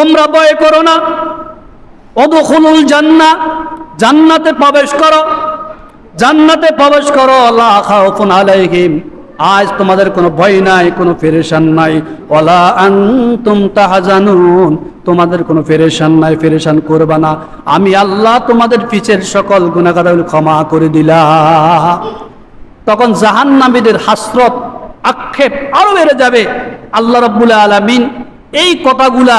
তোমরা ভয় করো না। অদখলুল জান্না, জান্নাতে প্রবেশ করো। জান্নাতে প্রবেশ করো আলাইহিম। আজ তোমাদের কোনো ভয় নাই, কোনো ফেরেশান নাই। ওলা আনতুম তাহাজানুন। তোমাদের কোনো ফেরেশান নাই, ফেরেশান করবা না। আমি আল্লাহ তোমাদের পিছের সকল গুণাগারগুলো ক্ষমা করে দিলাম। তখন জাহান্নামীদের হাসরত, আক্ষেপ আরও বেড়ে যাবে। আল্লাহ রব্বুল আলমিন এই কথাগুলা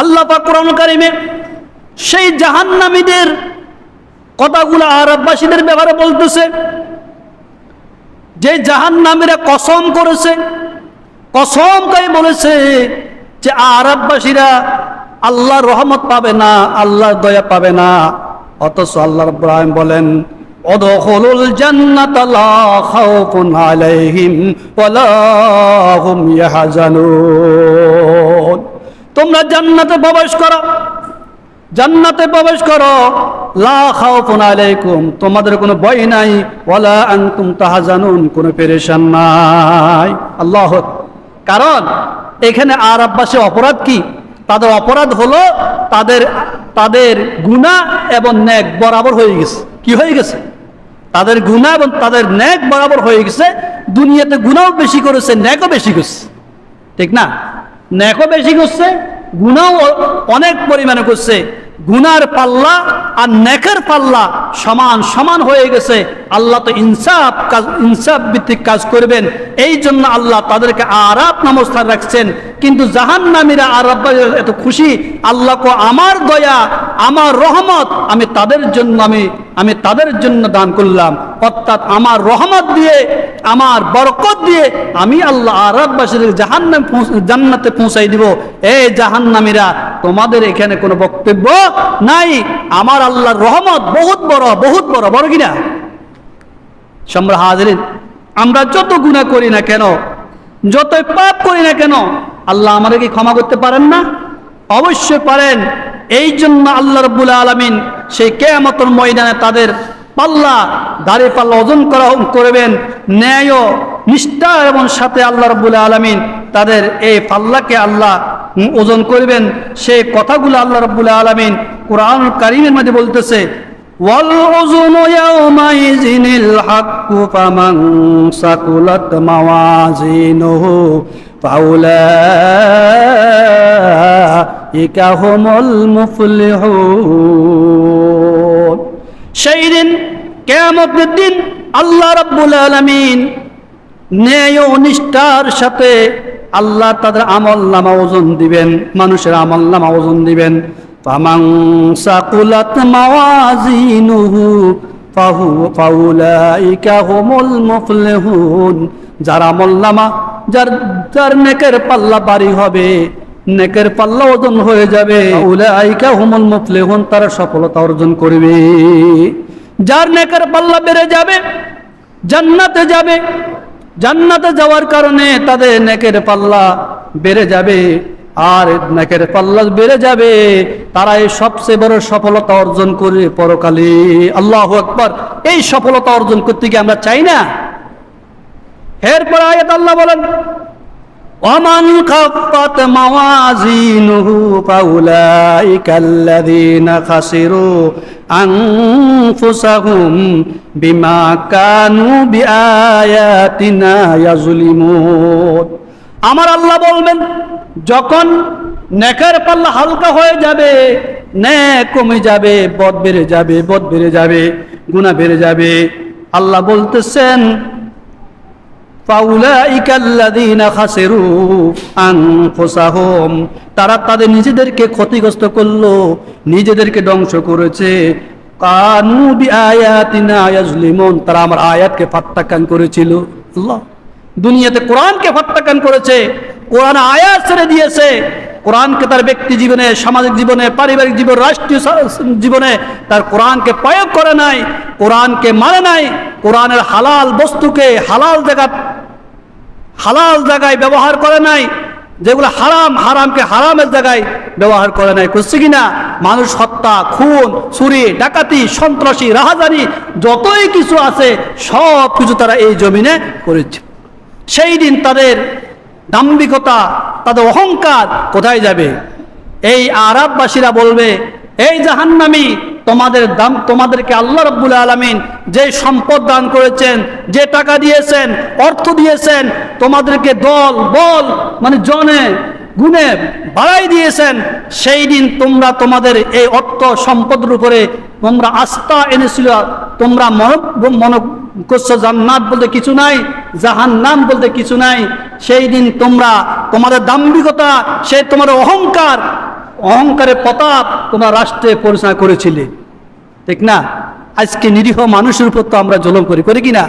আল্লাহ পাক কোরআন কারিমে সেই জাহান্নামীদের কথাগুলো আরববাসীদের ব্যাপারে বলতেছে, যে জাহান্নামীরা কসম করেছে, কসম করে বলেছে যে আরববাসীরা আল্লাহর রহমত পাবে না, আল্লাহর দয়া পাবে না। অথচ আল্লাহ ইব্রাহিম বলেন জান্নাত তোমরা জান্নাতে প্রবেশ করো। জান্নাতে প্রবেশ করো। লা খাউফুন আলাইকুম, তোমাদের কোনো ভয় নাই। ওয়ালা আনতুম তাহাজানুন, কোনো পেরেশান নাই। আল্লাহ কারণ এখানে আরববাসী অপরাধ কি? তাদের অপরাধ হলো তাদের তাদের গুনাহ এবং ন্যাক বরাবর হয়ে গেছে। কি হয়ে গেছে? তাদের গুনাহ এবং তাদের ন্যাক বরাবর হয়ে গেছে। দুনিয়াতে গুণাও বেশি করেছে, ন্যাকও বেশি করছে। ঠিক না? ন্যাকও বেশি করছে গুণাও অনেক পরিমাণে করছে। গুনার পাল্লা আর নেকের পাল্লা সমান সমান হয়ে গেছে। আল্লাহ তো ইনসাফ কাজ, ইনসাফ ভিত্তিক কাজ করবেন। এই জন্য আল্লাহ তাদেরকে আরাপ নমস্কার রাখছেন। কিন্তু জাহান্নামীরা আরব এত খুশি, আল্লাহ কো আমার দয়া, আমার রহমত, আমি তাদের জন্য আমি আমি তাদের জন্য দান করলাম। অর্থাৎ আমার রহমত দিয়ে, আমার বরকত দিয়ে আমি আল্লাহ আরববাসীদের জাহান্নাম জান্নাতে পৌঁছাই দিব। এই জাহান্নামীরা, তোমাদের এখানে কোনো বক্তব্য নাই? আমার আল্লাহর রহমত বহুত বড় বহুত বড় বড় কিনা? সম্রা হাজরিন, আমরা যত গুণা করি না কেন, যতই পাপ করি না কেন, আল্লাহ আমাদেরকে ক্ষমা করতে পারেন না? অবশ্যই পারেন। এই জন্য আল্লাহ রব্বুল আলমিন সেই কেয়ামতর ময়দানে তাদের পাল্লা দাড়ি পাল্লা ওজন করা করবেন ন্যায় ও নিষ্ঠা এবং সাথে আল্লাহ রব্বুল আলমিন তাদের এই পাল্লাকে আল্লাহ উম, ওজন করবেন সেই কথাগুলো আল্লাহ রব্বুল আলমিন কোরআন কারিমের মধ্যে বলতেছে والوزن يومئذ الحق فمن ثقلت موازينه فأولئك সেই দিন, কেয়ামতের দিন আল্লাহ রব্বুল আলমিন ন্যায় অনিষ্ঠার সাথে আল্লাহ তাদের আমল নামা ওজন দিবেন, মানুষের আমল নামা ওজন দিবেন। যারা মোল্লামা মাওয়াজিনুহু যার যার নেকের পাল্লা বাড়ি হবে নেকের পাল্লা ওজন হয়ে যাবে। উলাইকা হুমুল তারা সফলতা অর্জন করবে। যার নেকের পাল্লা বেড়ে যাবে, জান্নাতে যাবে, জান্নাতে যাওয়ার কারণে তাদের নেকের পাল্লা বেড়ে যাবে। আর নেকের পাল্লা বেড়ে যাবে তারা এই সবচেয়ে বড় সফলতা অর্জন করে পরকালে। আল্লাহ আকবার। এই সফলতা অর্জন করতে গিয়ে আমরা চাই না? এরপর আয়াত আল্লাহ বলেন ومن خفت موازينه فأولئك الذين خسروا أنفسهم بما كانوا بآياتنا يظلمون আমার আল্লাহ বলবেন যখন নেকের পাল্লা হালকা হয়ে যাবে নে কমে যাবে বদ বেড়ে যাবে বদ বেড়ে যাবে গুণা বেড়ে যাবে আল্লাহ বলতেছেন ফাউলাইকাল্লাযীনা খাসিরু আনফুসাহুম তারা তাদের নিজেদেরকে ক্ষতিগ্রস্ত করল, নিজেদেরকে ধ্বংস করেছে। তারা আমার আয়াতকে ফাত্তাকান করেছিল। দুনিয়াতে কোরআনকে ফাত্তাকান করেছে, কোরআন আয়াত ছেড়ে দিয়েছে। কোরআনকে তার ব্যক্তি জীবনে, সামাজিক জীবনে, পারিবারিক জীবন, রাষ্ট্রীয় জীবনে তার কোরআনকে প্রয়োগ করে নাই, কোরআনকে মানে নাই, কোরআনের হালাল বস্তুকে হালাল জায়গা হালাল জায়গায় ব্যবহার করে নাই, যেগুলো হারাম, হারামকে হারামের জায়গায় ব্যবহার করে নাই। করছে কিনা মানুষ হত্যা, খুন, চুরি, ডাকাতি, সন্ত্রাসী, রাহাজানি, যতই কিছু আছে সব কিছু তারা এই জমিনে করেছে। সেই দিন তাদের দাম্ভিকতা তাদের অহংকার কোথায় যাবে? এই আরববাসীরা বলবে, এই জাহান্নামি, তোমাদের দাম, তোমাদেরকে আল্লাহ রব্বুল আলমিন যে সম্পদ দান করেছেন, যে টাকা দিয়েছেন, অর্থ দিয়েছেন, তোমাদেরকে দল, বল মানে জনে গুণে বাড়াই দিয়েছেন, সেই দিন তোমরা তোমাদের এই অর্থ সম্পদের উপরে তোমরা আস্থা এনেছিল, তোমরা মন মন জান্নাত বলতে কিছু নাই, জাহান্নাম বলতে কিছু নাই। সেই দিন তোমরা তোমাদের দাম্ভিকতা সেই তোমাদের অহংকার, অহংকারের প্রতাপ তোমরা রাষ্ট্রে পরিচয় করেছিলে। ঠিক না? আজকে নিরীহ মানুষের উপর তো আমরা জলম করি করি কি না?